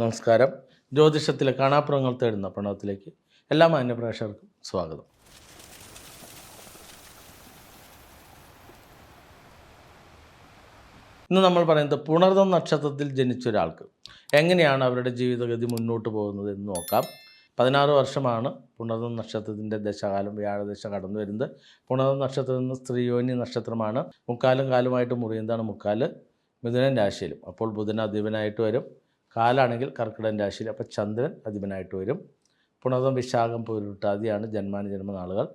നമസ്കാരം. ജ്യോതിഷത്തിലെ കാണാപ്പുറങ്ങൾ തേടുന്ന പ്രണവത്തിലേക്ക് എല്ലാ മാന്യപ്രേക്ഷകർക്കും സ്വാഗതം. ഇന്ന് നമ്മൾ പറയുന്നത് പുണർദം നക്ഷത്രത്തിൽ ജനിച്ച ഒരാൾക്ക് എങ്ങനെയാണ് അവരുടെ ജീവിതഗതി മുന്നോട്ട് പോകുന്നത് എന്ന് നോക്കാം. പതിനാറ് വർഷമാണ് പുണർദം നക്ഷത്രത്തിന്റെ ദശകാലം വ്യാഴദശ കടന്നു വരുന്നത്. പുണർദം നക്ഷത്രത്തിൽ നിന്ന് സ്ത്രീയോനി നക്ഷത്രമാണ്. മുക്കാലും കാലുമായിട്ട് മുറിയുന്നതാണ് മുക്കാൽ മിഥുനൻ രാശിയിലും. അപ്പോൾ ബുധൻ അധിപനായിട്ട് വരും. കാലാണെങ്കിൽ കർക്കിടൻ രാശിയിൽ അപ്പോൾ ചന്ദ്രൻ അധിപനായിട്ട് വരും. പുണതം വിശാഖം പൂരുട്ടാതിയാണ് ജന്മാന ജന്മനാളുകൾ.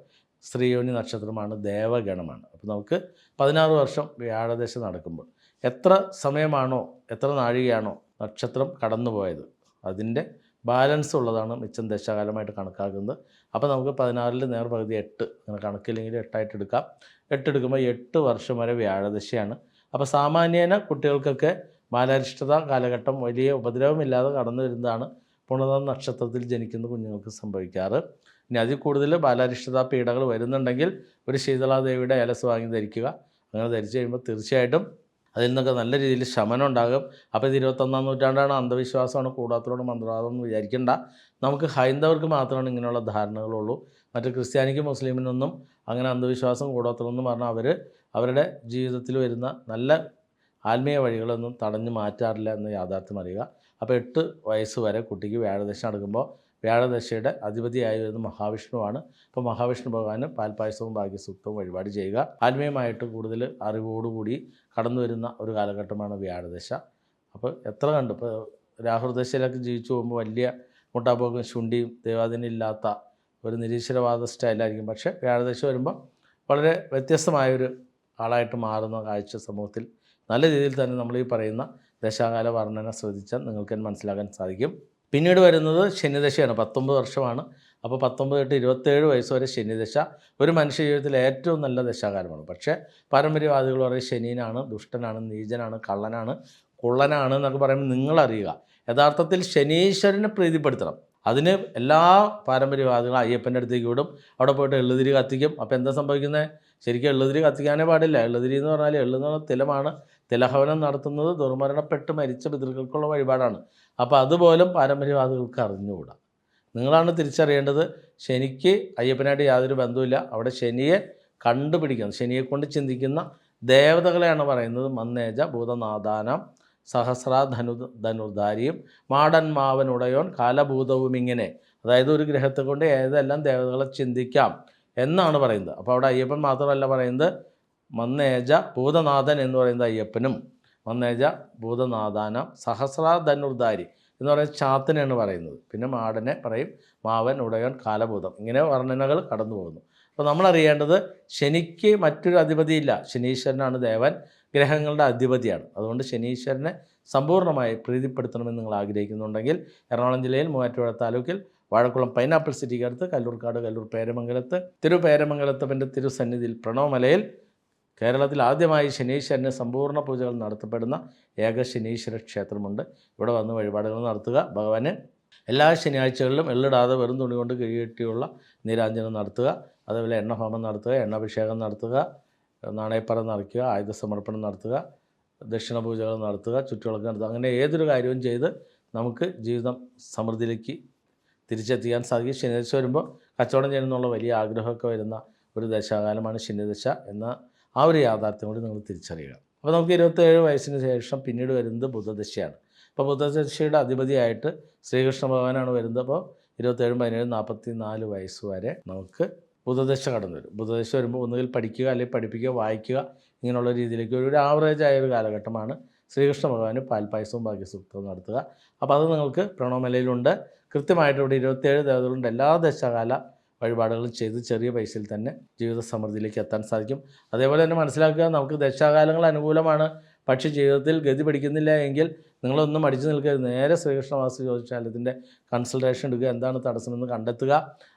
സ്ത്രീയോനി നക്ഷത്രമാണ് ദേവഗണമാണ്. അപ്പോൾ നമുക്ക് പതിനാറ് വർഷം വ്യാഴദശ നടക്കുമ്പോൾ എത്ര സമയമാണോ എത്ര നാഴികയാണോ നക്ഷത്രം കടന്നുപോയത്? അതിന്റെ ബാലൻസ് ഉള്ളതാണ് മിച്ചം ദശകാലമായിട്ട് കണക്കാക്കുന്നത്. അപ്പോൾ നമുക്ക് പതിനാറിൽ നേർപകുതി എട്ട് അങ്ങനെ കണക്കില്ലെങ്കിൽ എട്ടായിട്ട് എടുക്കാം. എട്ടെടുക്കുമ്പോൾ എട്ട് വർഷം വരെ വ്യാഴദശയാണ്. അപ്പോൾ സാമാന്യേന കുട്ടികൾക്കൊക്കെ ബാലാരിഷ്ടത കാലഘട്ടം വലിയ ഉപദ്രവമില്ലാതെ കടന്നു വരുന്നതാണ് പുണർന്ന നക്ഷത്രത്തിൽ ജനിക്കുന്ന കുഞ്ഞുങ്ങൾക്ക് സംഭവിക്കാറ്. ഇനി അതിൽ കൂടുതൽ ബാലാരിഷ്ടത പീഡകൾ വരുന്നുണ്ടെങ്കിൽ ഒരു ശീതളാദേവിയുടെ ഏലസ് വാങ്ങി ധരിക്കുക. അങ്ങനെ ധരിച്ചു കഴിയുമ്പോൾ തീർച്ചയായിട്ടും അതിൽ നിന്നൊക്കെ നല്ല രീതിയിൽ ശമനം ഉണ്ടാകും. അപ്പോൾ ഇത് ഇരുപത്തൊന്നാം നൂറ്റാണ്ടാണ് അന്ധവിശ്വാസമാണ്. കൂടാത്തതോട് മന്ത്രവാദം എന്ന് വിചാരിക്കേണ്ട. നമുക്ക് ഹൈന്ദവർക്ക് മാത്രമാണ് ഇങ്ങനെയുള്ള ധാരണകളുള്ളൂ. മറ്റ് ക്രിസ്ത്യാനിക്കും മുസ്ലിമിനൊന്നും അങ്ങനെ അന്ധവിശ്വാസം കൂടാത്തതെന്ന് പറഞ്ഞാൽ അവർ അവരുടെ ജീവിതത്തിൽ വരുന്ന നല്ല ആത്മീയ വഴികളൊന്നും തടഞ്ഞു മാറ്റാറില്ല എന്ന് യാഥാർത്ഥ്യം അറിയുക. അപ്പോൾ എട്ട് വയസ്സ് വരെ കുട്ടിക്ക് വ്യാഴദശ നടക്കുമ്പോൾ വ്യാഴദശയുടെ അധിപതിയായി വരുന്ന മഹാവിഷ്ണുവാണ്. അപ്പോൾ മഹാവിഷ്ണു ഭഗവാന് പാൽപ്പായസവും ഭാഗ്യസൂക്തവും വഴിപാട് ചെയ്യുക. ആത്മീയമായിട്ട് കൂടുതൽ അറിവോടുകൂടി കടന്നു വരുന്ന ഒരു കാലഘട്ടമാണ് വ്യാഴദശ. അപ്പോൾ എത്ര കണ്ടു? ഇപ്പോൾ രാഹുർദശയിലൊക്കെ ജീവിച്ചു പോകുമ്പോൾ വലിയ മുട്ടാപ്പോക്കും ശുണ്ടിയും ദേവാദിനം ഇല്ലാത്ത ഒരു നിരീശ്വരവാദ സ്റ്റൈലായിരിക്കും. പക്ഷേ വ്യാഴദശ വരുമ്പോൾ വളരെ വ്യത്യസ്തമായൊരു ആളായിട്ട് മാറുന്ന കാഴ്ച സമൂഹത്തിൽ നല്ല രീതിയിൽ തന്നെ നമ്മൾ ഈ പറയുന്ന ദശാകാല വർണന ശ്രദ്ധിച്ചാൽ നിങ്ങൾക്ക് മനസ്സിലാക്കാൻ സാധിക്കും. പിന്നീട് വരുന്നത് ശനിദശയാണ്. പത്തൊമ്പത് വർഷമാണ്. അപ്പോൾ പത്തൊമ്പത് തൊട്ട് ഇരുപത്തേഴ് വയസ്സ് വരെ ശനിദശ ഒരു മനുഷ്യ ജീവിതത്തിലെ ഏറ്റവും നല്ല ദശാകാലമാണ്. പക്ഷേ പാരമ്പര്യവാദികൾ പറയും ശനീനാണ് ദുഷ്ടനാണ് നീചനാണ് കള്ളനാണ് കുള്ളനാണ് എന്നൊക്കെ പറയുമ്പോൾ നിങ്ങളറിയുക. യഥാർത്ഥത്തിൽ ശനീശ്വരനെ പ്രീതിപ്പെടുത്തണം. അതിന് എല്ലാ പാരമ്പര്യവാദികളും അയ്യപ്പന്റെ അടുത്തേക്ക് വിടും. അവിടെ പോയിട്ട് എള്ളുതിരി കത്തിക്കും. അപ്പോൾ എന്താ സംഭവിക്കുന്നത്? ശരിക്കും എള്ളുതിരി കത്തിക്കാനേ പാടില്ല. എള്ളുതിരി എന്ന് പറഞ്ഞാൽ എള്ളു എന്ന് പറഞ്ഞാൽ തിലമാണ്. തിലഹവനം നടത്തുന്നത് ദുർമരണപ്പെട്ട് മരിച്ച പിതൃക്കൾക്കുള്ള വഴിപാടാണ്. അപ്പോൾ അതുപോലും പാരമ്പര്യവാദികൾക്ക് അറിഞ്ഞുകൂടാ. നിങ്ങളാണ് തിരിച്ചറിയേണ്ടത്. ശനിക്ക് അയ്യപ്പനായിട്ട് യാതൊരു ബന്ധവുമില്ല. അവിടെ ശനിയെ കണ്ടുപിടിക്കുന്നത് ശനിയെക്കൊണ്ട് ചിന്തിക്കുന്ന ദേവതകളെയാണ് പറയുന്നത്. മന്നേജ ഭൂതനാദാനം സഹസ്ര ധനു ധനുർധാരിയും മാടൻ മാവനുടയോൻ കാലഭൂതവും ഇങ്ങനെ. അതായത് ഒരു ഗ്രഹത്തെ കൊണ്ട് ഏതെല്ലാം ദേവതകളെ ചിന്തിക്കാം എന്നാണ് പറയുന്നത്. അപ്പോൾ അവിടെ അയ്യപ്പൻ മാത്രമല്ല പറയുന്നത്. മന്നേജ ഭൂതനാഥൻ എന്ന് പറയുന്ന അയ്യപ്പനും മന്നേജ ഭൂതനാഥാനം സഹസ്ര ധനുർധാരി എന്ന് പറയുന്നത് ചാത്തനെയാണ് പറയുന്നത്. പിന്നെ മാടനെ പറയും മാവൻ ഉടയൻ കാലഭൂതം ഇങ്ങനെ വർണനകൾ കടന്നു പോകുന്നു. അപ്പോൾ നമ്മളറിയേണ്ടത് ശനിക്ക് മറ്റൊരു അധിപതിയില്ല. ശനീശ്വരനാണ് ദേവൻ ഗ്രഹങ്ങളുടെ അധിപതിയാണ്. അതുകൊണ്ട് ശനീശ്വരനെ സമ്പൂർണമായി പ്രീതിപ്പെടുത്തണമെന്ന് നിങ്ങൾ ആഗ്രഹിക്കുന്നുണ്ടെങ്കിൽ എറണാകുളം ജില്ലയിൽ മൂവാറ്റുപുഴ താലൂക്കിൽ വാഴക്കുളം പൈനാപ്പിൾ സിറ്റിക്കടുത്ത് കല്ലൂർക്കാട് കല്ലൂർ പേരമംഗലത്ത് തിരുപേരമംഗലത്തപ്പന്റെ തിരുസന്നിധിയിൽ പ്രണവമലയിൽ കേരളത്തിൽ ആദ്യമായി ശനീശ്വരന് സമ്പൂർണ പൂജകൾ നടത്തപ്പെടുന്ന ഏക ശനീശ്വര ക്ഷേത്രമുണ്ട്. ഇവിടെ വന്ന് വഴിപാടുകൾ നടത്തുക. ഭഗവാന് എല്ലാ ശനിയാഴ്ചകളിലും എള്ളിടാതെ വെറും തുണി കൊണ്ട് കിഴികെട്ടിയുള്ള നീരാഞ്ജനം നടത്തുക. അതേപോലെ എണ്ണഹോമം നടത്തുക എണ്ണാഭിഷേകം നടത്തുക നാണയപ്പറ നിറയ്ക്കുക ആയുധ സമർപ്പണം നടത്തുക ദക്ഷിണ പൂജകൾ നടത്തുക ചുറ്റുവിളക്ക് നടത്തുക. അങ്ങനെ ഏതൊരു കാര്യവും ചെയ്ത് നമുക്ക് ജീവിതം സമൃദ്ധിയിലേക്ക് തിരിച്ചെത്തിക്കാൻ സാധിക്കും. ശനിദശ വരുമ്പോൾ കച്ചവടം ചെയ്യണമെന്നുള്ള വലിയ ആഗ്രഹമൊക്കെ വരുന്ന ഒരു ദശാകാലമാണ് ശനിദശ എന്ന ആ ഒരു യാഥാർത്ഥ്യം കൂടി നിങ്ങൾ തിരിച്ചറിയുക. അപ്പോൾ നമുക്ക് ഇരുപത്തേഴ് വയസ്സിന് ശേഷം പിന്നീട് വരുന്നത് ബുധദശയാണ് അപ്പോൾ ബുധദശയുടെ അധിപതിയായിട്ട് ശ്രീകൃഷ്ണ ഭഗവാനാണ് വരുന്നത്. അപ്പോൾ ഇരുപത്തേഴും പതിനേഴും നാൽപ്പത്തി നാല് വയസ്സ് വരെ നമുക്ക് ബുധദശ കടന്നു വരും. ബുധദശ വരുമ്പോൾ ഒന്നുകിൽ പഠിക്കുക അല്ലെങ്കിൽ പഠിപ്പിക്കുക വായിക്കുക ഇങ്ങനെയുള്ള രീതിയിലേക്ക് ഒരു ആവറേജ് ആയ ഒരു കാലഘട്ടമാണ് ശ്രീകൃഷ്ണ ഭഗവാന് പാൽപ്പായസവും ഭാഗ്യസൂക്തവും നടത്തുക. അപ്പോൾ അത് നിങ്ങൾക്ക് പ്രണവമലയിലുണ്ട് കൃത്യമായിട്ട് ഇവിടെ ഇരുപത്തേഴ് ദേവതകളുണ്ട്. എല്ലാ ദശകാല വഴിപാടുകളും ചെയ്ത് ചെറിയ പൈസയിൽ തന്നെ ജീവിത സമൃദ്ധിയിലേക്ക് എത്താൻ സാധിക്കും. അതേപോലെ തന്നെ മനസ്സിലാക്കുക നമുക്ക് ദശാകാലങ്ങൾ അനുകൂലമാണ്. പക്ഷെ ജീവിതത്തിൽ ഗതി പിടിക്കുന്നില്ല എങ്കിൽ നിങ്ങളൊന്നും മടിച്ചു നിൽക്കരുത്. നേരെ ശ്രീകൃഷ്ണ ചോദിച്ചാൽ ഇതിന്റെ കൺസൾട്ടേഷൻ എടുക്കുക എന്താണ് തടസ്സമെന്ന് കണ്ടെത്തുക.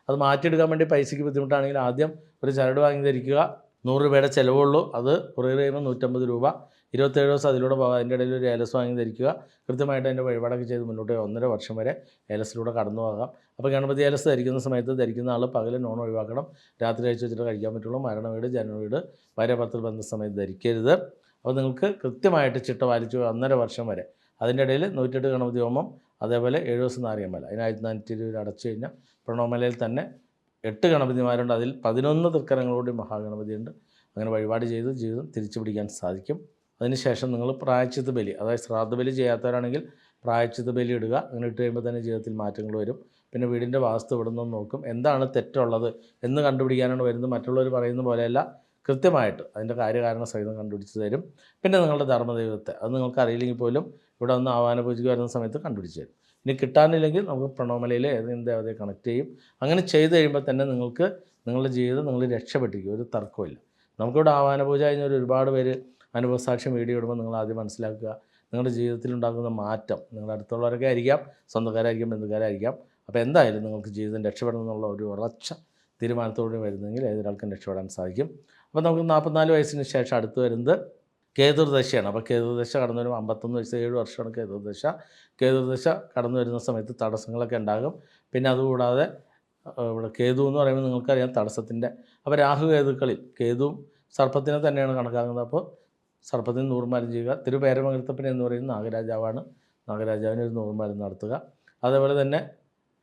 അത് മാറ്റിയെടുക്കാൻ വേണ്ടി പൈസയ്ക്ക് ബുദ്ധിമുട്ടാണെങ്കിൽ ആദ്യം ഒരു ചരട് വാങ്ങി ധരിക്കുക. നൂറ് രൂപയുടെ ചിലവുള്ളൂ അത് കുറേ കഴിയുമ്പോൾ നൂറ്റമ്പത് രൂപ. ഇരുപത്തേഴ് ദിവസം അതിലൂടെ പോകാം. അതിന്റെ ഇടയിൽ ഒരു ഏലസ് വാങ്ങി ധരിക്കുക. കൃത്യമായിട്ട് അതിന്റെ വഴിപാടൊക്കെ ചെയ്ത് മുന്നോട്ട് ഒന്നര വർഷം വരെ ഏലസിലൂടെ കടന്നു പോകാം. അപ്പോൾ ഗണപതി ഏലസ് ധരിക്കുന്ന സമയത്ത് ധരിക്കുന്ന ആൾ പകൽ നോൺ ഒഴിവാക്കണം. രാത്രി കഴിച്ച് വെച്ചിട്ട് കഴിക്കാൻ പറ്റുള്ളൂ. മരണ വീട് ജനന വീട് ഭാര്യ ഭർത്തൃ ബന്ധ സമയത്ത് ധരിക്കരുത്. അപ്പോൾ നിങ്ങൾക്ക് കൃത്യമായിട്ട് ചിട്ട പാലിച്ചു ഒന്നര വർഷം വരെ. അതിന്റെ ഇടയിൽ നൂറ്റെട്ട് ഗണപതി ഹോമം അതേപോലെ ഏഴ് ദിവസം നാരികമല അതിനായിരത്തി നാനൂറ്റി ഇരുപത് അടച്ചു കഴിഞ്ഞാൽ പ്രണവമലയിൽ തന്നെ എട്ട് ഗണപതിമാരുണ്ട്. അതിൽ പതിനൊന്ന് തൃക്കരങ്ങളോട് മഹാഗണപതിയുണ്ട്. അങ്ങനെ വഴിപാട് ചെയ്ത് ജീവിതം തിരിച്ചു പിടിക്കാൻ സാധിക്കും. അതിനുശേഷം നിങ്ങൾ പ്രായച്ചിത്ത ബലി അതായത് ശ്രാദ്ധ ബലി ചെയ്യാത്തവരാണെങ്കിൽ പ്രായച്ചിത്ത ബലി ഇടുക. അങ്ങനെ ഇട്ട് കഴിയുമ്പോൾ തന്നെ ജീവിതത്തിൽ മാറ്റങ്ങൾ വരും. പിന്നെ വീടിന്റെ വാസ്തു ഇവിടുന്ന് നോക്കും. എന്താണ് തെറ്റുള്ളത് എന്ന് കണ്ടുപിടിക്കാനാണ് വരുന്നത്. മറ്റുള്ളവർ പറയുന്ന പോലെയല്ല. കൃത്യമായിട്ട് അതിന്റെ കാര്യകാരണ സഹിതം കണ്ടുപിടിച്ച് തരും. പിന്നെ നിങ്ങളുടെ ധർമ്മദൈവത്തെ അത് നിങ്ങൾക്ക് അറിയില്ലെങ്കിൽ പോലും ഇവിടെ ഒന്ന് ആവാന പൂജയ്ക്ക് വരുന്ന സമയത്ത് കണ്ടുപിടിച്ച് തരും. ഇനി കിട്ടാനില്ലെങ്കിൽ നമുക്ക് പ്രണോമലയിലെ ഏതെങ്കിലും ദേവതയെ കണക്ട് ചെയ്യും. അങ്ങനെ ചെയ്ത് കഴിയുമ്പോൾ തന്നെ നിങ്ങൾക്ക് നിങ്ങളുടെ ജീവിതം നിങ്ങൾ രക്ഷപ്പെട്ടിരിക്കും. ഒരു തർക്കമില്ല നമുക്കിവിടെ ആവാന പൂജ കഴിഞ്ഞാൽ ഒരുപാട് പേര് അനുഭവസാക്ഷ്യം വീഡിയോ ഇടുമ്പോൾ നിങ്ങൾ ആദ്യം മനസ്സിലാക്കുക. നിങ്ങളുടെ ജീവിതത്തിൽ ഉണ്ടാകുന്ന മാറ്റം നിങ്ങളുടെ അടുത്തുള്ളവരൊക്കെ ആയിരിക്കാം സ്വന്തക്കാരായിരിക്കാം ബന്ധുക്കാരായിരിക്കാം. അപ്പോൾ എന്തായാലും നിങ്ങൾക്ക് ജീവിതം രക്ഷപ്പെടണം എന്നുള്ള ഒരു ഉറച്ച തീരുമാനത്തോടെ വരുന്നെങ്കിൽ ഏതൊരാൾക്കും രക്ഷപ്പെടാൻ സാധിക്കും. അപ്പോൾ നമുക്ക് നാൽപ്പത്തിനാല് വയസ്സിന് ശേഷം അടുത്ത് വരുന്നത് കേതുർദശയാണ്. അപ്പോൾ കേതുർദശ കടന്നു വരുമ്പോൾ അമ്പത്തൊന്ന് വയസ്സ് ഏഴ് വർഷമാണ് കേതുർദശ. കേതുർദശ കടന്നു വരുന്ന സമയത്ത് തടസ്സങ്ങളൊക്കെ ഉണ്ടാകും. പിന്നെ അതുകൂടാതെ ഇവിടെ കേതു എന്ന് പറയുമ്പോൾ നിങ്ങൾക്കറിയാം തടസ്സത്തിന്റെ. അപ്പോൾ രാഹു കേതുക്കളിൽ കേതുവും സർപ്പത്തിനെ തന്നെയാണ് കണക്കാക്കുന്നത്. അപ്പോൾ സർപ്പത്തിന് നൂറുമാലം ചെയ്യുക. തിരുപേരമകൃത്തപ്പൻ എന്ന് പറയുന്ന നാഗരാജാവാണ്. നാഗരാജാവിന് ഒരു നൂറുമാലം നടത്തുക. അതേപോലെ തന്നെ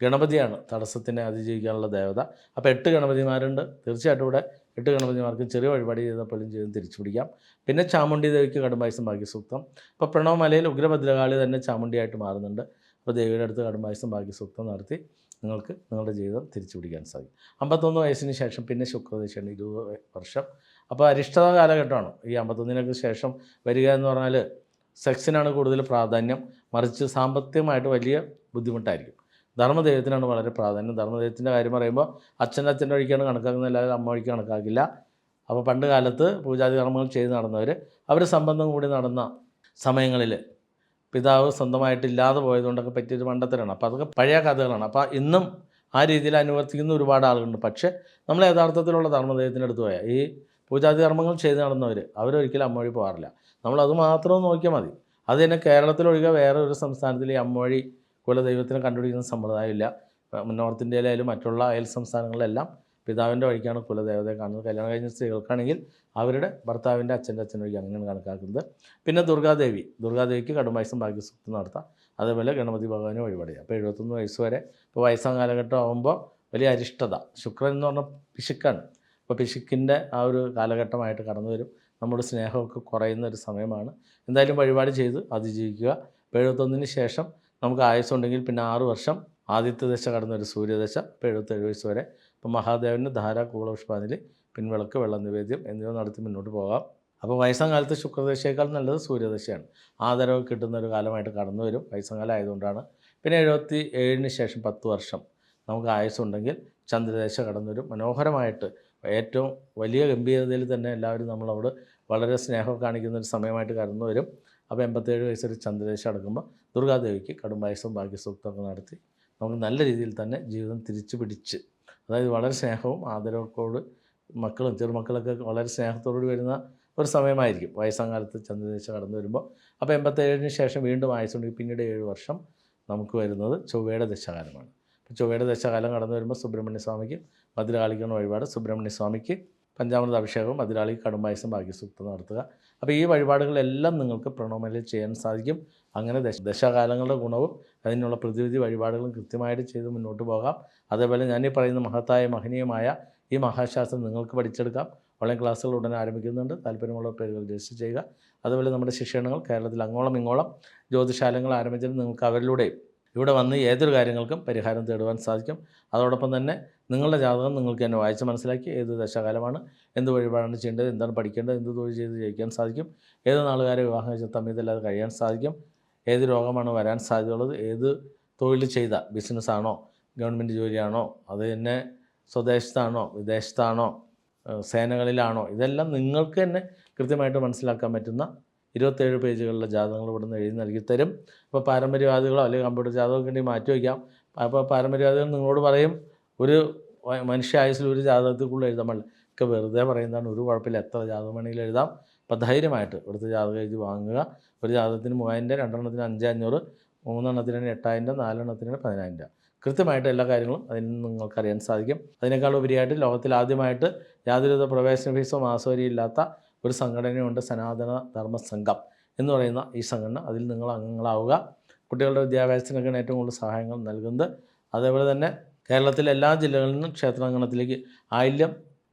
ഗണപതിയാണ് തടസ്സത്തിനെ അതിജീവിക്കാനുള്ള ദേവത. അപ്പോൾ എട്ട് ഗണപതിമാരുണ്ട്. തീർച്ചയായിട്ടും ഇവിടെ എട്ട് ഗണപതിമാർക്കും ചെറിയ വഴിപാട് ചെയ്താൽ പോലും ചെയ്ത് തിരിച്ചു പിടിക്കാം. പിന്നെ ചാമുണ്ടി ദേവിക്ക് കടുംബായുസം ഭാഗ്യസൂക്തം. അപ്പോൾ പ്രണവമലയിൽ ഉഗ്രഭദ്രകാളി തന്നെ ചാമുണ്ടിയായിട്ട് മാറുന്നുണ്ട്. അപ്പോൾ ദേവിയുടെ അടുത്ത് കടുംബായുസം ഭാഗ്യസൂക്തം നടത്തി നിങ്ങൾക്ക് നിങ്ങളുടെ ജീവിതം തിരിച്ചു പിടിക്കാൻ സാധിക്കും. അമ്പത്തൊന്ന് വയസ്സിന് ശേഷം പിന്നെ ശുക്രദശയാണ്. ഇരുപത് വർഷം. അപ്പോൾ അരിഷ്ടത കാലഘട്ടമാണ്. ഈ അമ്പത്തൊന്നിനൊക്കെ ശേഷം വരിക എന്ന് പറഞ്ഞാൽ സെക്സിനാണ് കൂടുതൽ പ്രാധാന്യം. മറിച്ച് സാമ്പത്തികമായിട്ട് വലിയ ബുദ്ധിമുട്ടായിരിക്കും. ധർമ്മദൈവത്തിനാണ് വളരെ പ്രാധാന്യം. ധർമ്മദൈവത്തിന്റെ കാര്യം പറയുമ്പോൾ അച്ഛന്റെ അച്ഛന്റെ വഴിക്കാണ് കണക്കാക്കുന്നത്. അല്ലാതെ അമ്മ വഴിക്ക് കണക്കാക്കില്ല. അപ്പോൾ പണ്ട് കാലത്ത് പൂജാതി കർമ്മങ്ങൾ ചെയ്ത് നടന്നവർ അവർ സംബന്ധം കൂടി നടന്ന സമയങ്ങളിൽ പിതാവ് സ്വന്തമായിട്ട് ഇല്ലാതെ പോയതുകൊണ്ടൊക്കെ പറ്റിയൊരു മണ്ടത്തരാണ്. അപ്പോൾ അതൊക്കെ പഴയ കഥകളാണ്. അപ്പോൾ ഇന്നും ആ രീതിയിൽ അനുവർത്തിക്കുന്ന ഒരുപാട് ആളുകളുണ്ട്. പക്ഷേ നമ്മൾ യഥാർത്ഥത്തിലുള്ള ധർമ്മദൈവത്തിന്റെ അടുത്ത് പോയാൽ ഈ പൂജാതി കർമ്മങ്ങൾ ചെയ്ത് നടന്നവർ അവരൊരിക്കലും അമ്മ വഴി പോകാറില്ല. നമ്മൾ അത് മാത്രം നോക്കിയാൽ മതി. അത് തന്നെ കേരളത്തിലൊഴികെ വേറെ ഒരു സംസ്ഥാനത്തിൽ ഈ അമ്മ വഴി കുലദൈവത്തിനെ കണ്ടുപിടിക്കുന്ന സമ്പ്രദായമില്ല. നോർത്ത് ഇന്ത്യയിലായാലും മറ്റുള്ള അയൽ സംസ്ഥാനങ്ങളിലെല്ലാം പിതാവിന്റെ വഴിക്കാണ് കുലദേവതയെ കാണുന്നത്. കല്യാണം കഴിഞ്ഞ സ്ത്രീകൾക്കാണെങ്കിൽ അവരുടെ ഭർത്താവിന്റെ അച്ഛന്റെ അച്ഛന്റെ വഴി അങ്ങനെയാണ് കണക്കാക്കുന്നത്. പിന്നെ ദുർഗാദേവി. ദുർഗാദേവിക്ക് കടുംബായുസം ഭാഗ്യസൂക്തം നടത്താം. അതേപോലെ ഗണപതി ഭഗവാനെ വഴിപാട് ചെയ്യാം അപ്പോൾ എഴുപത്തൊന്ന് വയസ്സ് വരെ. ഇപ്പോൾ വയസ്സാം കാലഘട്ടം ആകുമ്പോൾ വലിയ അരിഷ്ടത. ശുക്രൻ എന്ന് പറഞ്ഞ പിശുക്കാണ്. അപ്പോൾ പിശുക്കിന്റെ ആ ഒരു കാലഘട്ടമായിട്ട് കടന്നു വരും നമ്മുടെ സ്നേഹമൊക്കെ കുറയുന്ന ഒരു സമയമാണ്. എന്തായാലും വഴിപാട് ചെയ്ത് അതിജീവിക്കുക. എഴുപത്തൊന്നിന് ശേഷം നമുക്ക് ആയുസ്സുണ്ടെങ്കിൽ പിന്നെ ആറ് വർഷം ആദിത്യ ദശ കടന്ന ഒരു സൂര്യദശ ഇപ്പോൾ എഴുപത്തേഴ് വയസ്സ് വരെ. ഇപ്പോൾ മഹാദേവന് ധാര കൂളപുഷ്പാഞ്ജലി പിൻവിളക്ക് വെള്ള നിവേദ്യം എന്നിവ നടത്തി മുന്നോട്ട് പോകാം. അപ്പോൾ വയസ്സാം കാലത്ത് ശുക്രദശയേക്കാൾ നല്ലത് സൂര്യദശയാണ്. ആദരവ് കിട്ടുന്ന ഒരു കാലമായിട്ട് കടന്നു വരും വയസ്സാം കാലം ആയതുകൊണ്ടാണ്. പിന്നെ എഴുപത്തി ഏഴിന് ശേഷം പത്ത് വർഷം നമുക്ക് ആയുസ്സുണ്ടെങ്കിൽ ചന്ദ്രദേശ കടന്നു വരും മനോഹരമായിട്ട് ഏറ്റവും വലിയ ഗംഭീരതയിൽ തന്നെ എല്ലാവരും നമ്മളവിടെ വളരെ സ്നേഹം കാണിക്കുന്ന ഒരു സമയമായിട്ട് കടന്നു വരും. അപ്പോൾ എൺപത്തേഴ് വയസ്സിൽ ചന്ദ്രദേശം അടക്കുമ്പോൾ ദുർഗാദേവിക്ക് കടുംബായുസം ഭാഗ്യസൂക്തമൊക്കെ നടത്തി നമുക്ക് നല്ല രീതിയിൽ തന്നെ ജീവിതം തിരിച്ചു പിടിച്ച് അതായത് വളരെ സ്നേഹവും ആദരവക്കോട് മക്കളും ചെറുമക്കളൊക്കെ വളരെ സ്നേഹത്തോടുകൂടി വരുന്ന ഒരു സമയമായിരിക്കും വയസ്സാം കാലത്ത് ചന്ദ്രദശ കടന്നു വരുമ്പോൾ. അപ്പോൾ എൺപത്തേഴിന് ശേഷം വീണ്ടും ആയുസുണ്ടെങ്കിൽ പിന്നീട് ഏഴ് വർഷം നമുക്ക് വരുന്നത് ചൊവ്വയുടെ ദശകാലമാണ്. ചൊവ്വയുടെ ദശകാലം കടന്നു വരുമ്പോൾ സുബ്രഹ്മണ്യ സ്വാമിക്ക് മധുരാളിക്കുന്ന വഴിപാട് സുബ്രഹ്മണ്യ സ്വാമിക്ക് പഞ്ചാമൃത അഭിഷേകവും മധുരാളി കടുംബായുസം ഭാഗ്യസൂക്തം നടത്തുക. അപ്പോൾ ഈ വഴിപാടുകളെല്ലാം നിങ്ങൾക്ക് പ്രണവമലയിൽ ചെയ്യാൻ സാധിക്കും. അങ്ങനെ ദശ ദശകാലങ്ങളുടെ ഗുണവും അതിനുള്ള പ്രതിവിധി വഴിപാടുകളും കൃത്യമായിട്ട് ചെയ്ത് മുന്നോട്ട് പോകാം. അതേപോലെ ഞാനീ പറയുന്ന മഹത്തായ മഹനീയമായ ഈ മഹാശാസ്ത്രം നിങ്ങൾക്ക് പഠിച്ചെടുക്കാം. ഓൺലൈൻ ക്ലാസ്സുകൾ ഉടനെ ആരംഭിക്കുന്നുണ്ട്. താല്പര്യമുള്ള പേരുകൾ രജിസ്റ്റർ ചെയ്യുക. അതുപോലെ നമ്മുടെ ശിക്ഷണങ്ങൾ കേരളത്തിൽ അങ്ങോളം ഇങ്ങോളം ജ്യോതിശാലങ്ങൾ ആരംഭിച്ചാൽ നിങ്ങൾക്ക് അവരിലൂടെയും ഇവിടെ വന്ന് ഏതൊരു കാര്യങ്ങൾക്കും പരിഹാരം തേടുവാൻ സാധിക്കും. അതോടൊപ്പം തന്നെ നിങ്ങളുടെ ജാതകം നിങ്ങൾക്ക് തന്നെ വായിച്ച് മനസ്സിലാക്കി ഏത് ദശകാലമാണ് എന്ത് വഴിപാടാണ് ചെയ്യേണ്ടത് എന്താണ് പഠിക്കേണ്ടത് എന്ത് തൊഴിൽ ചെയ്ത് ജയിക്കാൻ സാധിക്കും ഏത് നാളുകാരെ വിവാഹം കഴിച്ച തമ്മിതല്ലാതെ കഴിയാൻ സാധിക്കും ഏത് രോഗമാണ് വരാൻ സാധ്യതയുള്ളത് ഏത് തൊഴിൽ ചെയ്ത ബിസിനസ്സാണോ ഗവൺമെന്റ് ജോലിയാണോ അത് തന്നെ സ്വദേശത്താണോ വിദേശത്താണോ സേനകളിലാണോ ഇതെല്ലാം നിങ്ങൾക്ക് തന്നെ കൃത്യമായിട്ട് മനസ്സിലാക്കാൻ പറ്റുന്ന ഇരുപത്തേഴ് പേജുകളിലെ ജാതകങ്ങൾ ഇവിടെ നിന്ന് എഴുതി നൽകി തരും. അപ്പോൾ പാരമ്പര്യവാദികളോ അല്ലെങ്കിൽ കമ്പ്യൂട്ടർ ജാതകമൊക്കെ ഉണ്ടെങ്കിൽ മാറ്റി വയ്ക്കാം. അപ്പോൾ പാരമ്പര്യവാദികൾ നിങ്ങളോട് പറയും ഒരു മനുഷ്യ ആയുസിൽ ഒരു ജാതകത്തിൽക്കുള്ള എഴുതാൻ പാടില്ല. ഒക്കെ വെറുതെ പറയുന്നതാണ് ഒരു കുഴപ്പമില്ല. എത്ര ജാതകം വേണമെങ്കിലും എഴുതാം. അപ്പോൾ ധൈര്യമായിട്ട് ഇവിടുത്തെ ജാതകം എഴുതി വാങ്ങുക. ഒരു ജാതകത്തിന് മൂവായിരം രണ്ടെണ്ണത്തിന് അഞ്ച് അഞ്ഞൂറ് മൂന്നെണ്ണത്തിന് എട്ടായിരം രൂപ നാലെണ്ണത്തിന് പതിനായിരം രൂപ. കൃത്യമായിട്ട് എല്ലാ കാര്യങ്ങളും അതിൽ നിന്ന് നിങ്ങൾക്ക് അറിയാൻ സാധിക്കും. അതിനേക്കാൾ ഉപരിയായിട്ട് ലോകത്തിൽ ആദ്യമായിട്ട് യാതൊരുവിധ പ്രവേശന ഫീസോ മാസവരി ഇല്ലാത്ത ഒരു സംഘടനയുണ്ട് സനാതന ധർമ്മ സംഘം എന്ന് പറയുന്ന ഈ സംഘടന. അതിൽ നിങ്ങൾ അംഗങ്ങളാവുക. കുട്ടികളുടെ വിദ്യാഭ്യാസത്തിനൊക്കെയാണ് ഏറ്റവും കൂടുതൽ സഹായങ്ങൾ നൽകുന്നത്. അതേപോലെ തന്നെ കേരളത്തിലെ എല്ലാ ജില്ലകളിൽ നിന്നും ക്ഷേത്രാങ്കണത്തിലേക്ക് ആയില്യം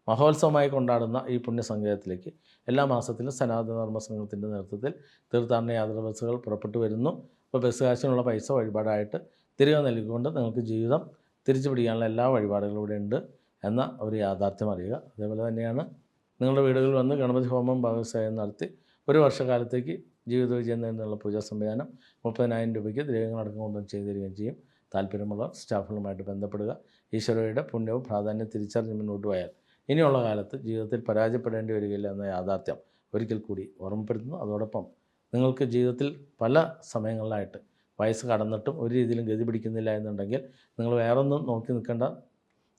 മഹോത്സവമായി കൊണ്ടാടുന്ന ഈ പുണ്യസങ്കേതത്തിലേക്ക് എല്ലാ മാസത്തിലും സനാതന ധർമ്മ സംഘത്തിന്റെ നേതൃത്വത്തിൽ തീർത്ഥാടന യാത്ര ബസ്സുകൾ പുറപ്പെട്ടു വരുന്നു. അപ്പോൾ ബസ് കാശിനുള്ള പൈസ വഴിപാടായിട്ട് തിരികെ നൽകിക്കൊണ്ട് നിങ്ങൾക്ക് ജീവിതം തിരിച്ചു പിടിക്കാനുള്ള എല്ലാ വഴിപാടുകളും ഇവിടെ ഉണ്ട് എന്ന ഒരു യാഥാർത്ഥ്യം അറിയുക. അതേപോലെ തന്നെയാണ് നിങ്ങളുടെ വീടുകളിൽ വന്ന് ഗണപതി ഹോമം ഭാഗസ്വയം നടത്തി ഒരു വർഷക്കാലത്തേക്ക് ജീവിത വിജയം എന്നുള്ള പൂജാ സംവിധാനം മുപ്പതിനായിരം രൂപയ്ക്ക് ദ്രവ്യങ്ങളടക്കം കൊണ്ടും ചെയ്തു തരികയും ചെയ്യും. താല്പര്യമുള്ള സ്റ്റാഫുകളുമായിട്ട് ബന്ധപ്പെടുക. ഈശ്വരയുടെ പുണ്യവും പ്രാധാന്യം തിരിച്ചറിഞ്ഞ് മുന്നോട്ട് പോയാൽ ഇനിയുള്ള കാലത്ത് ജീവിതത്തിൽ പരാജയപ്പെടേണ്ടി വരികയില്ല എന്ന യാഥാർത്ഥ്യം ഒരിക്കൽ കൂടി ഓർമ്മപ്പെടുത്തുന്നു. അതോടൊപ്പം നിങ്ങൾക്ക് ജീവിതത്തിൽ പല സമയങ്ങളിലായിട്ട് വയസ്സ് കടന്നിട്ടും ഒരു രീതിയിലും ഗതി പിടിക്കുന്നില്ല എന്നുണ്ടെങ്കിൽ നിങ്ങൾ വേറൊന്നും നോക്കി നിൽക്കേണ്ട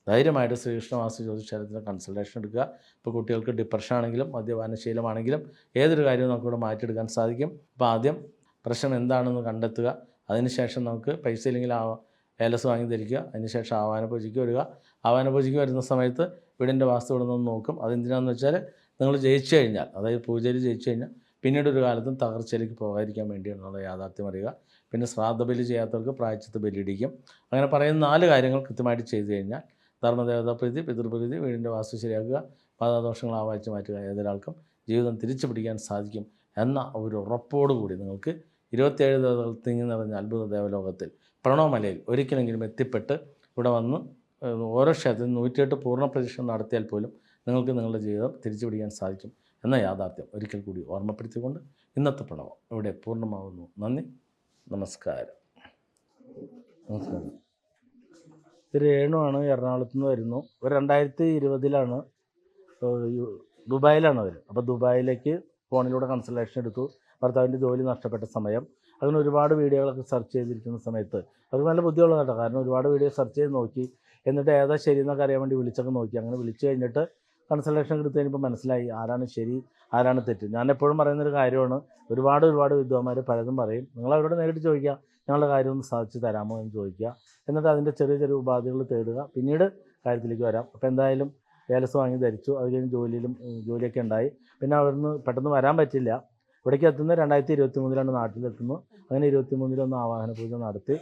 ധൈര്യമായിട്ട് ശ്രീകൃഷ്ണ വാസ്തു ജ്യോതിഷാലയത്തിന്റെ കൺസൾട്ടേഷൻ എടുക്കുക. ഇപ്പോൾ കുട്ടികൾക്ക് ഡിപ്രഷൻ ആണെങ്കിലും മദ്യപാനശീലമാണെങ്കിലും ഏതൊരു കാര്യവും നമുക്കിവിടെ മാറ്റിയെടുക്കാൻ സാധിക്കും. അപ്പോൾ ആദ്യം പ്രശ്നം എന്താണെന്ന് കണ്ടെത്തുക. അതിനുശേഷം നമുക്ക് പൈസ ഇല്ലെങ്കിൽ ആ ഏലസ് വാങ്ങി ധരിക്കുക അതിനുശേഷം ആവാന പൂജയ്ക്ക് വരിക. ആവാന പൂജയ്ക്ക് വരുന്ന സമയത്ത് വീടിന്റെ വാസ്തു ഇവിടെ നിന്ന് നോക്കും. അതെന്തിനാന്ന് വെച്ചാൽ നിങ്ങൾ ജയിച്ചു കഴിഞ്ഞാൽ അതായത് പൂജയിൽ ജയിച്ചു കഴിഞ്ഞാൽ പിന്നീട് ഒരു കാലത്തും തകർച്ചയിലേക്ക് പോകാതിരിക്കാൻ വേണ്ടിയാണെന്നുള്ള യാഥാർത്ഥ്യം അറിയുക. പിന്നെ ശ്രാദ്ധ ബലി ചെയ്യാത്തവർക്ക് പ്രായച്ചത്ത് ബലിയിടിക്കും. അങ്ങനെ പറയുന്ന നാല് കാര്യങ്ങൾ കൃത്യമായിട്ട് ചെയ്തു കഴിഞ്ഞാൽ ധർമ്മദേവതാ പ്രീതി പിതൃപ്രീതി വീടിന്റെ വാസ്തു ശരിയാക്കുക പാതാദോഷങ്ങൾ ആവാഹിച്ച് മാറ്റുക ഏതൊരാൾക്കും ജീവിതം തിരിച്ചു പിടിക്കാൻ സാധിക്കും എന്ന ഒരു ഉറപ്പോടുകൂടി നിങ്ങൾക്ക് ഇരുപത്തിയേഴ് ദേവതകൾ തിങ്ങി നിറഞ്ഞ അത്ഭുത ദേവലോകത്തിൽ പ്രണവമലയിൽ ഒരിക്കലെങ്കിലും എത്തിപ്പെട്ട് ഇവിടെ വന്ന് ഓരോ ക്ഷേത്രത്തിൽ നൂറ്റിയെട്ട് പൂർണ പ്രദക്ഷിണം നടത്തിയാൽ പോലും നിങ്ങൾക്ക് നിങ്ങളുടെ ജീവിതം തിരിച്ചു പിടിക്കാൻ സാധിക്കും എന്ന യാഥാർത്ഥ്യം ഒരിക്കൽ കൂടി ഓർമ്മപ്പെടുത്തിക്കൊണ്ട് ഇന്നത്തെ പ്രണവം ഇവിടെ പൂർണമാകുന്നു നന്ദി. നമസ്കാരം. നമസ്കാരം. രേണുവാണ് എറണാകുളത്ത് നിന്ന് വരുന്നു. ഒരു രണ്ടായിരത്തി ഇരുപതിലാണ് ദുബായിലാണ് അവർ അപ്പോൾ ദുബായിലേക്ക് ഫോണിലൂടെ കൺസൾട്ടേഷൻ എടുത്തു. ഭർത്താവിന്റെ ജോലി നഷ്ടപ്പെട്ട സമയം. അങ്ങനെ ഒരുപാട് വീഡിയോകളൊക്കെ സെർച്ച് ചെയ്തിരിക്കുന്ന സമയത്ത്. അവർക്ക് നല്ല ബുദ്ധിയുള്ള കേട്ടോ. കാരണം ഒരുപാട് വീഡിയോ സെർച്ച് ചെയ്ത് നോക്കി. എന്നിട്ട് ഏതാ ശരി എന്നൊക്കെ അറിയാൻ വേണ്ടി വിളിച്ചൊക്കെ നോക്കി. അങ്ങനെ വിളിച്ചു കഴിഞ്ഞിട്ട് കൺസൾട്ടേഷൻ എടുത്ത് കഴിഞ്ഞപ്പോൾ മനസ്സിലായി ആരാണ് ശരി ആരാണ് തെറ്റ്. ഞാൻ എപ്പോഴും പറയുന്നൊരു കാര്യമാണ്. ഒരുപാട് ഒരുപാട് വിദ്വാന്മാർ പലതും പറയും. നിങ്ങൾ അവരോട് നേരിട്ട് ചോദിക്കുക ഞങ്ങളുടെ കാര്യം ഒന്ന് സാധിച്ചു തരാമോ എന്ന് ചോദിക്കുക. എന്നിട്ട് അതിന്റെ ചെറിയ ചെറിയ ഉപാധികൾ തേടുക. പിന്നീട് കാര്യത്തിലേക്ക് വരാം. അപ്പോൾ എന്തായാലും ഏലസ് വാങ്ങി ധരിച്ചു. അത് കഴിഞ്ഞ് ജോലിയിലും ജോലിയൊക്കെ ഉണ്ടായി. പിന്നെ അവിടുന്ന് പെട്ടെന്ന് വരാൻ പറ്റില്ല. ഇവിടേക്ക് എത്തുന്നത് രണ്ടായിരത്തി ഇരുപത്തി മൂന്നിലാണ് നാട്ടിലെത്തുന്നു അങ്ങനെ ഇരുപത്തി മൂന്നിലൊന്ന് ആവാഹന പൂജ നടത്തി.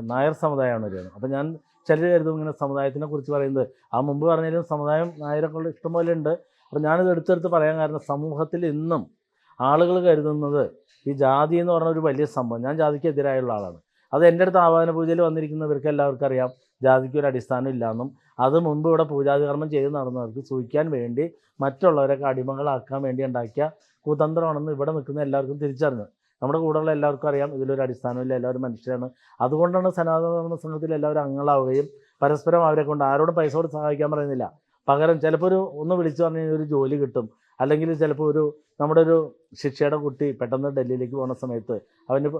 നായർ സമുദായമാണ് വരുന്നത്. അപ്പോൾ ഞാൻ ചിലർ കരുതും ഇങ്ങനെ സമുദായത്തിനെ കുറിച്ച് പറയുന്നത്. ആ മുമ്പ് പറഞ്ഞാലും സമുദായം നായരൊക്കെ ഇഷ്ടംപോലെ ഉണ്ട്. അപ്പോൾ ഞാനിത് എടുത്തെടുത്ത് പറയാൻ കാരണം സമൂഹത്തിൽ ഇന്നും ആളുകൾ കരുതുന്നത് ഈ ജാതി എന്ന് പറഞ്ഞ ഒരു വലിയ സംഭവം. ഞാൻ ജാതിക്ക് എതിരായുള്ള ആളാണ്. അത് എന്റെ അടുത്ത് ആവാഹന പൂജയിൽ വന്നിരിക്കുന്നവർക്ക് എല്ലാവർക്കും അറിയാം. ജാതിക്ക് ഒരു അടിസ്ഥാനം ഇല്ലാന്നും അത് മുമ്പ് ഇവിടെ പൂജാതികർമ്മം ചെയ്ത് നടന്നവർക്ക് സൂഹിക്കാൻ വേണ്ടി മറ്റുള്ളവരൊക്കെ അടിമകളാക്കാൻ വേണ്ടി ഉണ്ടാക്കിയ കുതന്ത്രമാണെന്ന് ഇവിടെ നിൽക്കുന്ന എല്ലാവർക്കും തിരിച്ചറിഞ്ഞു. നമ്മുടെ കൂടെയുള്ള എല്ലാവർക്കും അറിയാം. ഇതിലൊരു അടിസ്ഥാനമില്ല. എല്ലാവരും മനുഷ്യരാണ്. അതുകൊണ്ടാണ് സനാതന ധർമ്മ സംഘത്തിൽ എല്ലാവരും അംഗങ്ങളാവുകയും പരസ്പരം അവരെ കൊണ്ട് ആരോടും പൈസ കൊടുത്ത് സഹായിക്കാൻ പറയുന്നില്ല. പകരം ചിലപ്പോൾ ഒരു ഒന്ന് വിളിച്ചു പറഞ്ഞു ഒരു ജോലി കിട്ടും. അല്ലെങ്കിൽ ചിലപ്പോൾ ഒരു നമ്മുടെ ഒരു ശിക്ഷയുടെ കുട്ടി പെട്ടെന്ന് ഡൽഹിയിലേക്ക് പോകുന്ന സമയത്ത് അവന്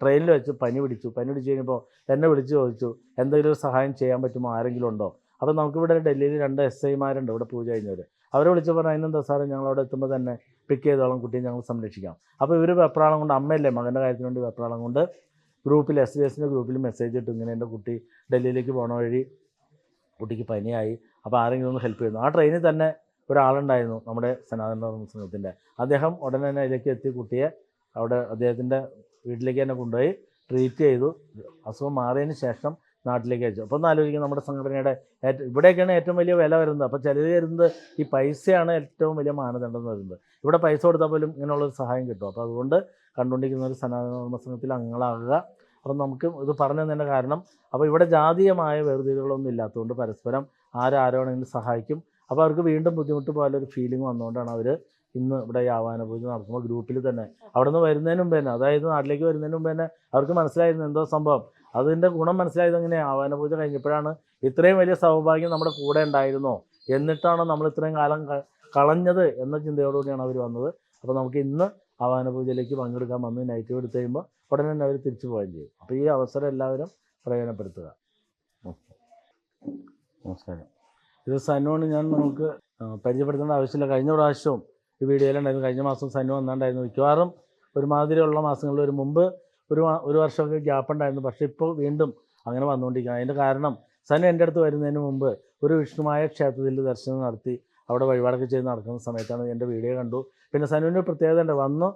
ട്രെയിനിൽ വെച്ച് പനി പിടിച്ചു. പനി പിടിച്ച് കഴിഞ്ഞപ്പോൾ എന്നെ വിളിച്ച് ചോദിച്ചു എന്തെങ്കിലും ഒരു സഹായം ചെയ്യാൻ പറ്റുമോ? ആരെങ്കിലും ഉണ്ടോ? അപ്പോൾ നമുക്കിവിടെ ഡൽഹിയിൽ രണ്ട് എസ് ഐമാരുണ്ട് ഇവിടെ പൂജ കഴിഞ്ഞവർ അവരെ വിളിച്ച് പറഞ്ഞാൽ അതിനെന്താ സാറേ? ഞങ്ങൾ അവിടെ എത്തുമ്പോൾ തന്നെ പിക്ക് ചെയ്തോളം കുട്ടിയെ ഞങ്ങൾ സംരക്ഷിക്കാം. അപ്പോൾ ഇവർ വെപ്രാളം കൊണ്ട് അമ്മയല്ലേ മകന്റെ കാര്യത്തിന് വേണ്ടി വെപ്രാളം കൊണ്ട് ഗ്രൂപ്പിൽ എസ് ബി എസിന്റെ ഗ്രൂപ്പിൽ മെസ്സേജ് ഇട്ടു ഇങ്ങനെ എന്റെ കുട്ടി ഡൽഹിയിലേക്ക് പോണ വഴി കുട്ടിക്ക് പനിയായി അപ്പോൾ ആരെങ്കിലും ഒന്ന് ഹെൽപ്പ് ചെയ്യുന്നു. ആ ട്രെയിനിൽ തന്നെ ഒരാളുണ്ടായിരുന്നു നമ്മുടെ സനാതന സംഘത്തിന്റെ. അദ്ദേഹം ഉടനെ തന്നെ അതിലേക്ക് എത്തി കുട്ടിയെ അവിടെ അദ്ദേഹത്തിന്റെ വീട്ടിലേക്ക് തന്നെ കൊണ്ടുപോയി ട്രീറ്റ് ചെയ്തു. അസുഖം മാറിയതിന് ശേഷം നാട്ടിലേക്ക് അയച്ചു. അപ്പോൾ ഒന്ന് നമ്മുടെ സംഘടനയുടെ ഏറ്റവും ഇവിടെയൊക്കെയാണ് ഏറ്റവും വലിയ വില വരുന്നത്. അപ്പോൾ ചിലർ വരുന്നത് ഈ പൈസയാണ് ഏറ്റവും വലിയ മാനദണ്ഡം എന്ന് പറയുന്നത്. ഇവിടെ പൈസ കൊടുത്താൽ പോലും ഇങ്ങനെയുള്ളൊരു സഹായം കിട്ടും. അപ്പോൾ അതുകൊണ്ട് കണ്ടുകൊണ്ടിരിക്കുന്ന ഒരു സനാതന സംഘത്തിൽ അംഗങ്ങളാകുക. അപ്പം നമുക്ക് ഇത് പറഞ്ഞു തന്നെ കാരണം അപ്പോൾ ഇവിടെ ജാതീയമായ വേർതിരികളൊന്നും ഇല്ലാത്തതുകൊണ്ട് പരസ്പരം ആരാരോണെങ്കിലും സഹായിക്കും. അപ്പോൾ അവർക്ക് വീണ്ടും ബുദ്ധിമുട്ട് പോലെ ഒരു ഫീലിംഗ് വന്നുകൊണ്ടാണ് അവർ ഇന്ന് ഇവിടെ ഈ ആവാന പൂജ നടത്തുമ്പോൾ ഗ്രൂപ്പിൽ തന്നെ. അവിടെ നിന്ന് വരുന്നതിന് മുമ്പ് തന്നെ. അതായത് നാട്ടിലേക്ക് വരുന്നതിന് മുമ്പ് തന്നെ അവർക്ക് മനസ്സിലായിരുന്നു എന്തോ സംഭവം. അതിന്റെ ഗുണം മനസ്സിലായത് എങ്ങനെയാണ് ആവാന പൂജ കഴിഞ്ഞപ്പോഴാണ് ഇത്രയും വലിയ സൗഭാഗ്യം നമ്മുടെ കൂടെ ഉണ്ടായിരുന്നോ? എന്നിട്ടാണ് നമ്മൾ ഇത്രയും കാലം കളഞ്ഞത് എന്ന ചിന്തയോടുകൂടിയാണ് അവർ വന്നത്. അപ്പോൾ നമുക്ക് ഇന്ന് ആവാന പൂജയിലേക്ക് പങ്കെടുക്കാൻ വന്ന് നൈറ്റ് എടുത്തു കഴിയുമ്പോൾ ഉടനെ തന്നെ അവർ തിരിച്ചു പോവുകയും ചെയ്യും. അപ്പോൾ ഈ അവസരം എല്ലാവരും പ്രയോജനപ്പെടുത്തുക. നമസ്കാരം. ഇത് സനുവാണ് ഞാൻ നമുക്ക് പരിചയപ്പെടുത്തേണ്ട ആവശ്യമില്ല. കഴിഞ്ഞ പ്രാവശ്യവും ഈ വീഡിയോയിലുണ്ടായിരുന്നു കഴിഞ്ഞ മാസം സനു വന്നിട്ടുണ്ടായിരുന്നു. മിക്കവാറും ഒരുമാതിരിയുള്ള മാസങ്ങളിൽ ഒരു മുമ്പ് ഒരു ഒരു വർഷമൊക്കെ ഗ്യാപ്പ് ഉണ്ടായിരുന്നു. പക്ഷേ ഇപ്പോൾ വീണ്ടും അങ്ങനെ വന്നുകൊണ്ടിരിക്കുകയാണ്. അതിന്റെ കാരണം സനു എന്റെ അടുത്ത് വരുന്നതിന് മുമ്പ് ഒരു വിഷ്ണുമായ ക്ഷേത്രത്തിൽ ദർശനം നടത്തി അവിടെ വഴിപാടൊക്കെ ചെയ്ത് നടക്കുന്ന സമയത്താണ് എന്റെ വീഡിയോ കണ്ടു. പിന്നെ സനുവിന്റെ പ്രത്യേകത ഉണ്ട്. വന്ന്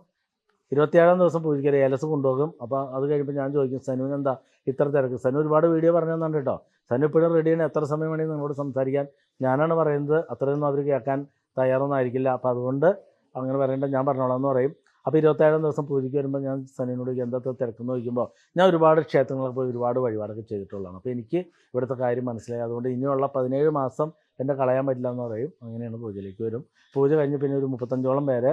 ഇരുപത്തിയേഴാം ദിവസം പൂജയ്ക്ക് ഏലസ് കൊണ്ടുപോകും. അപ്പോൾ അത് കഴിയുമ്പോൾ ഞാൻ ചോദിക്കും സനുവിന് എന്താ ഇത്ര തിരക്ക്? സനു ഒരുപാട് വീഡിയോ പറഞ്ഞു തന്നുണ്ട് കേട്ടോ. സനു ഇപ്പോഴും റെഡിയാണ് എത്ര സമയം വേണമെങ്കിൽ നിങ്ങളോട് സംസാരിക്കാൻ. ഞാനാണ് പറയുന്നത്. അത്രയൊന്നും അവർ കേൾക്കാൻ തയ്യാറൊന്നും ആയിരിക്കില്ല അപ്പോൾ അതുകൊണ്ട് അങ്ങനെ പറയേണ്ട. ഞാൻ പറഞ്ഞോളാം എന്ന് പറയും. അപ്പോൾ ഇരുപത്തേഴാം ദിവസം പൂജയ്ക്ക് വരുമ്പോൾ ഞാൻ സനുവിനോട് എന്താ തിരക്കെന്ന് ചോദിക്കുമ്പോൾ ഞാൻ ഒരുപാട് ക്ഷേത്രങ്ങളിൽ പോയി ഒരുപാട് വഴിപാടൊക്കെ ചെയ്തിട്ടുള്ളതാണ്. അപ്പോൾ എനിക്ക് ഇവിടുത്തെ കാര്യം മനസ്സിലായി. അതുകൊണ്ട് ഇനിയുള്ള പതിനേഴ് മാസം എന്നെ കളയാൻ പറ്റില്ല എന്ന് പറയും. അങ്ങനെയാണ് പൂജയിലേക്ക് വരും. പൂജ കഴിഞ്ഞ് പിന്നെ ഒരു മുപ്പത്തഞ്ചോളം പേരെ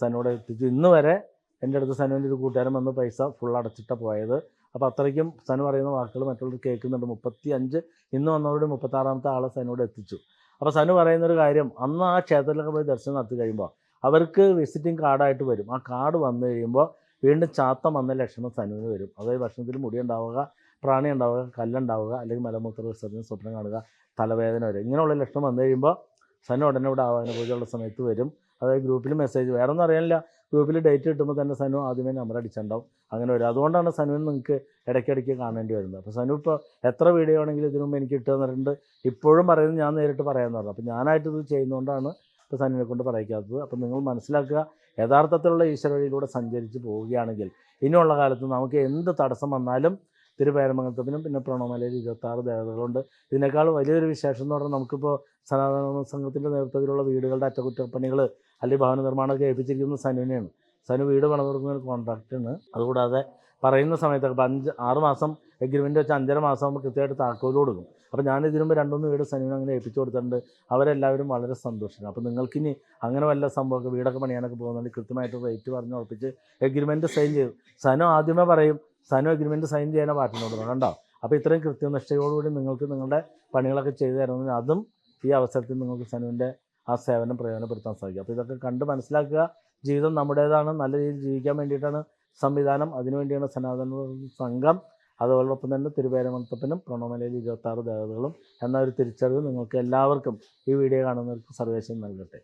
സനുവിടെ എത്തിച്ചു. ഇന്ന് വരെ എന്റെ അടുത്ത് സനുവിന്റെ ഒരു കൂട്ടുകാരൻ വന്ന് പൈസ ഫുൾ അടച്ചിട്ട പോയത്. അപ്പോൾ അത്രയ്ക്കും സനു പറയുന്ന വാക്കുകൾ മറ്റുള്ളവർ കേൾക്കുന്നുണ്ട്. മുപ്പത്തി അഞ്ച് ഇന്ന് വന്നവരുടെ മുപ്പത്താറാമത്തെ ആളെ സനുവിടെ എത്തിച്ചു. അപ്പോൾ സനു പറയുന്നൊരു കാര്യം അന്ന് ആ ക്ഷേത്രത്തിലൊക്കെ പോയി ദർശനം നടത്തി കഴിയുമ്പോൾ അവർക്ക് വിസിറ്റിംഗ് കാർഡായിട്ട് വരും. ആ കാർഡ് വന്നു കഴിയുമ്പോൾ വീണ്ടും ചാത്തം വന്ന ലക്ഷണം സനുവിന് വരും. അതായത് ഭക്ഷണത്തിൽ മുടി ഉണ്ടാവുക പ്രാണി ഉണ്ടാവുക കല്ലുണ്ടാവുക അല്ലെങ്കിൽ മലമൂത്ര വിസർജന സ്വപ്നം കാണുക തലവേദന വരും. ഇങ്ങനെയുള്ള ലക്ഷണം വന്നു കഴിയുമ്പോൾ സനു ഉടനെ ഇവിടെ ആവാന പൂജയുള്ള സമയത്ത് വരും. അതായത് ഗ്രൂപ്പിൽ മെസ്സേജ് വേറെ ഒന്നും അറിയാനില്ല. ഗ്രൂപ്പിൽ ഡേറ്റ് കിട്ടുമ്പോൾ തന്നെ സനു ആദ്യമേ നമ്പർ അടിച്ചിട്ടുണ്ടാവും അങ്ങനെ വരും. അതുകൊണ്ടാണ് സനുവിന് നിങ്ങൾക്ക് ഇടയ്ക്കിടയ്ക്ക് കാണേണ്ടി വരുന്നത്. അപ്പോൾ സനു ഇപ്പോൾ എത്ര വീഡിയോ ആണെങ്കിലും ഇതിനു മുമ്പ് എനിക്ക് കിട്ടുക എന്നിട്ടുണ്ട് ഇപ്പോഴും പറയുന്നത് ഞാൻ നേരിട്ട് പറയാമെന്ന് പറഞ്ഞു. അപ്പോൾ ഞാനായിട്ട് ഇത് ചെയ്യുന്നതുകൊണ്ടാണ് ഇപ്പോൾ സനുവിനെ കൊണ്ട് പറയിക്കാത്തത്. അപ്പോൾ നിങ്ങൾ മനസ്സിലാക്കുക യഥാർത്ഥത്തിലുള്ള ഈശ്വര വഴിയിലൂടെ സഞ്ചരിച്ച് പോവുകയാണെങ്കിൽ ഇനിയുള്ള കാലത്ത് നമുക്ക് എന്ത് തടസ്സം വന്നാലും തിരുപേരമംഗലത്തിനും പിന്നെ പ്രണവമലയിൽ ഇരുപത്താറ് ദേവതകളുണ്ട്. ഇതിനേക്കാൾ വലിയൊരു വിശേഷം എന്ന് പറഞ്ഞാൽ നമുക്കിപ്പോൾ സനാതന സംഘത്തിന്റെ നേതൃത്വത്തിലുള്ള വീടുകളുടെ അറ്റകുറ്റപ്പണികൾ അല്ലെങ്കിൽ ഭവന നിർമ്മാണമൊക്കെ ഏൽപ്പിച്ചിരിക്കുന്നത് സനുവിനെയാണ്. സനു വീട് പണം കൊടുക്കുന്ന കോൺട്രാക്റ്റാണ് അതുകൂടാതെ പറയുന്ന സമയത്തൊക്കെ ഇപ്പം അഞ്ച് ആറ് മാസം എഗ്രിമെന്റ് വെച്ച് അഞ്ചര മാസം ആകുമ്പോൾ കൃത്യമായിട്ട് താക്കോൽ കൊടുക്കും. അപ്പോൾ ഞാൻ ഇതിനുമ്പ് രണ്ടൊന്നും വീട് സനുവിന് അങ്ങനെ ഏൽപ്പിച്ചു കൊടുത്തിട്ടുണ്ട്. അവരെല്ലാവരും വളരെ സന്തോഷിക്കും അപ്പോൾ നിങ്ങൾക്കിനി അങ്ങനെ വല്ല സംഭവമൊക്കെ വീടൊക്കെ പണിയാനൊക്കെ പോകുന്നുണ്ടെങ്കിൽ കൃത്യമായിട്ട് റേറ്റ് പറഞ്ഞ് ഉറപ്പിച്ച് എഗ്രിമെന്റ് സൈൻ ചെയ്തു. സനു ആദ്യമേ പറയും സനു എഗ്രിമെന്റ് സൈൻ ചെയ്യാനേ പാർട്ടിനോട് കണ്ടോ? അപ്പോൾ ഇത്രയും കൃത്യനിഷ്ഠയോടുകൂടി നിങ്ങൾക്ക് നിങ്ങളുടെ പണികളൊക്കെ ചെയ്തു തരുന്നത് അതും ഈ അവസരത്തിൽ നിങ്ങൾക്ക് സനുവിന്റെ ആ സേവനം പ്രയോജനപ്പെടുത്താൻ സാധിക്കും. അപ്പോൾ ഇതൊക്കെ കണ്ട് മനസ്സിലാക്കുക. ജീവിതം നമ്മുടേതാണ്. നല്ല രീതിയിൽ ജീവിക്കാൻ വേണ്ടിയിട്ടാണ് സംവിധാനം. അതിനുവേണ്ടിയാണ് സനാതന സംഘം. അതോടൊപ്പം തന്നെ തിരുവേരമത്തപ്പനും പ്രണവമലയിൽ ഇരുപത്താറ് ദേവതകളും എന്ന ഒരു തിരിച്ചറിവ് നിങ്ങൾക്ക് എല്ലാവർക്കും ഈ വീഡിയോ കാണുന്നവർക്ക് സർവേശ്വരം നൽകട്ടെ.